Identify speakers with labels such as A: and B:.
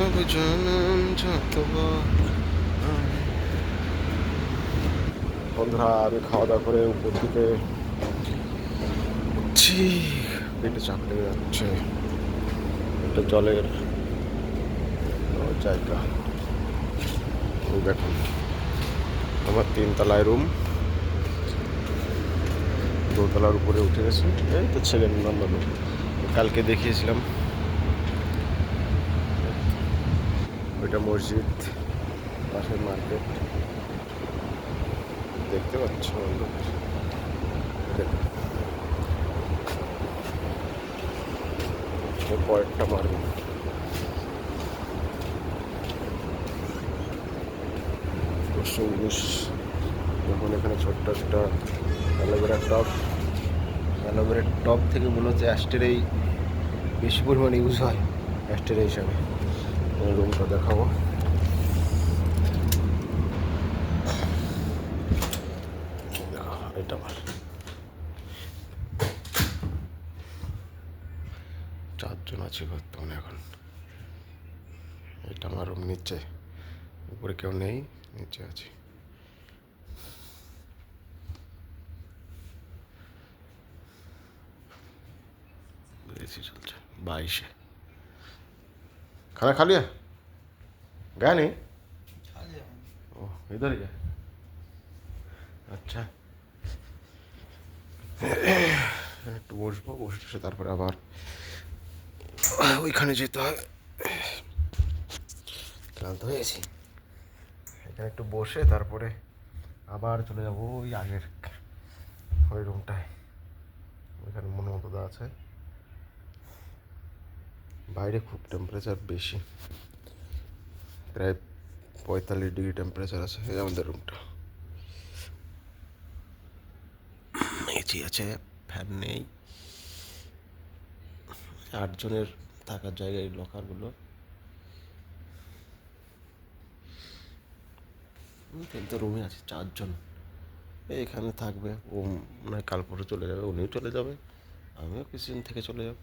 A: সব জনম বন্ধুরা আমি খাওয়া দাওয়া করে উপর দিকে পেটে চাকরি যাচ্ছে একটা জলের জায়গা দেখুন আমার তিনতলায় রুম দোতলার উপরে উঠে গেছে এই তো ছেলের নম্বর কালকে দেখিয়েছিলাম ওইটা মসজিদ, পাশের মার্কেট। দেখতে পাচ্ছ মারব উনিশ দেখুন এখানে ছোট্ট একটা অ্যালোভেরা টপ। অ্যালোভেরার টপ থেকে মূলত অ্যাস্টেরেই বেশি পরিমাণে ইউজ হয় অ্যাস্টেরে হিসাবে। রুমটা দেখাবো। এটা আমার চারজন আছে বর্তমানে এখন। এটা আমার রুম নিচে। উপরে কেউ নেই, নিচে আছি। চলছে, বাইশে। খানা খালি కానీ ఇద్దరిగా আচ্ছা। একটু বসবো বসে তারপরে আবার ওইখানে যেতে হয়। ক্লান্ত হয়েছি এখানে একটু বসে তারপরে আবার চলে যাব ওই আগের ওই রুমটায়। ওইখানে মনে মতো আছে। বাইরে খুব টেম্পারেচার বেশি। প্রায় পঁয়তাল্লিশ ডিগ্রি টেম্পারেচার আছে। আমাদের রুমটা এসি আছে ফ্যান নেই। আটজনের থাকার জায়গায় এই লকারগুলো কিন্তু রুমে আছে, চারজন। এখানে থাকবে, ও নয় কাল পরে চলে যাবে, উনিও চলে যাবে, আমিও কিছুদিন থেকে চলে যাব।